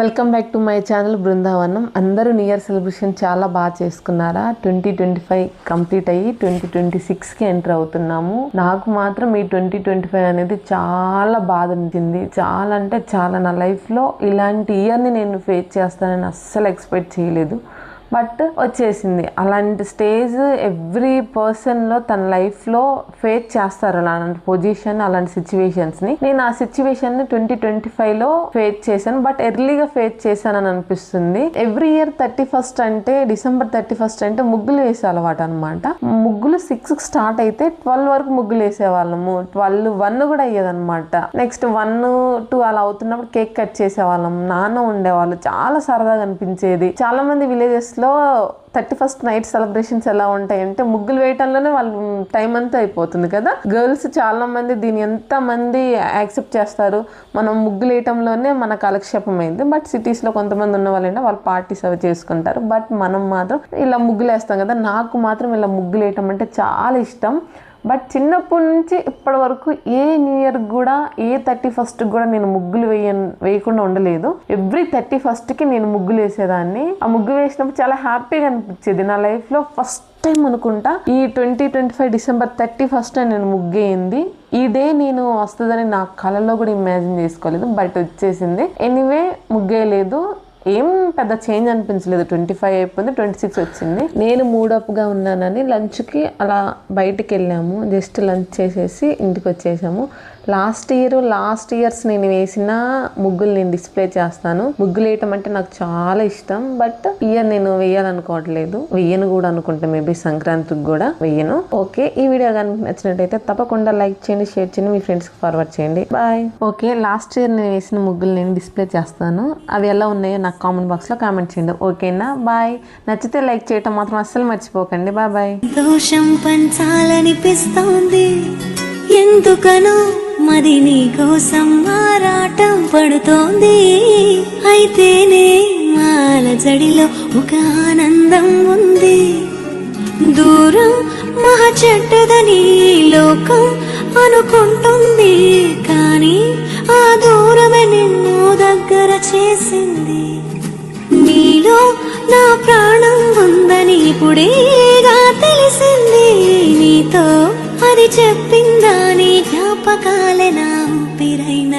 Welcome back to my channel Brindavanam అందరూ new year celebration చాలా బాగా చేసుకున్నారా? ట్వంటీ ట్వంటీ ఫైవ్ కంప్లీట్ అయ్యి ట్వంటీ ట్వంటీ సిక్స్కి ఎంటర్ అవుతున్నాము. నాకు మాత్రం ఈ ట్వంటీ ట్వంటీ ఫైవ్ అనేది చాలా బాధ అనిపించింది. చాలా అంటే చాలా నా లైఫ్లో ఇలాంటి ఇయర్ని నేను ఫేస్ చేస్తానని అస్సలు ఎక్స్పెక్ట్ చేయలేదు. బట్ వచ్చేసింది. అలాంటి స్టేజ్ ఎవ్రీ పర్సన్లో తన లైఫ్లో ఫేస్ చేస్తారు. అలాంటి పొజిషన్ అలాంటి సిచ్యువేషన్స్ని నేను ఆ సిచ్యువేషన్ని ట్వంటీ ట్వంటీ ఫైవ్లో ఫేస్ చేశాను. బట్ ఎర్లీగా ఫేస్ చేశానని అనిపిస్తుంది. ఎవ్రీ ఇయర్ థర్టీ ఫస్ట్ అంటే డిసెంబర్ థర్టీ ఫస్ట్ అంటే ముగ్గులు వేసే అలవాటు అనమాట ముగ్గులు సిక్స్ స్టార్ట్ అయితే ట్వెల్వ్ వరకు ముగ్గులు వేసేవాళ్ళము. ట్వెల్వ్ వన్ కూడా అయ్యేదన్నమాట. నెక్స్ట్ వన్ టూ అలా అవుతున్నప్పుడు కేక్ కట్ చేసేవాళ్ళం నాన్న ఉండేవాళ్ళు. చాలా సరదాగా అనిపించేది. చాలా మంది విలేజెస్ లో థర్టీ ఫస్ట్ నైట్ సెలబ్రేషన్స్ ఎలా ఉంటాయంటే ముగ్గులు వేయటంలోనే వాళ్ళు టైం అంతా అయిపోతుంది కదా. గర్ల్స్ చాలా మంది దీన్ని ఎంత మంది యాక్సెప్ట్ చేస్తారు? మనం ముగ్గులు వేయటంలోనే మన కాలక్షేపం అయింది. బట్ సిటీస్లో కొంతమంది ఉన్న వాళ్ళైనా ఏంటంటే వాళ్ళు పార్టీస్ అవి చేసుకుంటారు. బట్ మనం మాత్రం ఇలా ముగ్గులు వేస్తాం కదా. నాకు మాత్రం ఇలా ముగ్గులు వేయటం అంటే చాలా ఇష్టం. బట్ చిన్నప్పటి నుంచి ఇప్పటి వరకు ఏ న్యూ ఇయర్ కూడా ఏ థర్టీ ఫస్ట్ కూడా నేను ముగ్గులు వేయ వేయకుండా ఉండలేదు. ఎవ్రీ థర్టీ ఫస్ట్కి నేను ముగ్గులు వేసేదాన్ని. ఆ ముగ్గు వేసినప్పుడు చాలా హ్యాపీగా అనిపించేది. నా లైఫ్లో ఫస్ట్ టైం అనుకుంటా ఈ twenty twenty five December thirty first నేను ముగ్గేయింది ఈ డే నేను వస్తుందని నా కళలో కూడా ఇమాజిన్ చేసుకోలేదు బట్ వచ్చేసింది. ఎనీవే ముగ్గేయలేదు ఏం పెద్ద చేంజ్ అనిపించలేదు. ట్వంటీ ఫైవ్ అయిపోయింది ట్వంటీ సిక్స్ వచ్చింది. నేను మూడప్గా ఉన్నానని లంచ్కి అలా బయటికి వెళ్ళాము జస్ట్ లంచ్ చేసేసి ఇంటికి వచ్చేసాము లాస్ట్ ఇయర్ లాస్ట్ ఇయర్స్ నేను వేసిన ముగ్గులు నేను డిస్ప్లే చేస్తాను. ముగ్గులు వేయటం అంటే నాకు చాలా ఇష్టం. బట్ ఇయర్ నేను వేయాలనుకోవట్లేదు. వెయ్యను కూడా అనుకుంటా. మేబీ సంక్రాంతికి కూడా వెయ్యను ఓకే ఈ వీడియో కనుక నచ్చినట్టయితే తప్పకుండా లైక్ చేయండి షేర్ చేయండి మీ ఫ్రెండ్స్కి ఫార్వర్డ్ చేయండి. బాయ్. ఓకే లాస్ట్ ఇయర్ నేను వేసిన ముగ్గులు నేను డిస్ప్లే చేస్తాను. అవి ఎలా ఉన్నాయో నాకు కామెంట్ బాక్స్లో కామెంట్ చేయండి. ఓకేనా? బాయ్ నచ్చితే లైక్ చేయటం మాత్రం అస్సలు మర్చిపోకండి. బాయ్ బాయ్ దోషం పంచాలనిపిస్తోంది. ఎందుకనో మరి నీ కోసం ఆరాటం పడుతోంది. అయితేనే మాల జడిలో ఒక ఆనందం ఉంది. దూరం మహా చెడ్డదని లోకం అనుకుంటుంది. కానీ ఆ దూరమే నిన్ను దగ్గర చేసింది. ఇప్పుడేగా తెలిసింది నీతో. అది చెప్పిందా నీ జ్ఞాపకాలే నా ఊపిరైన.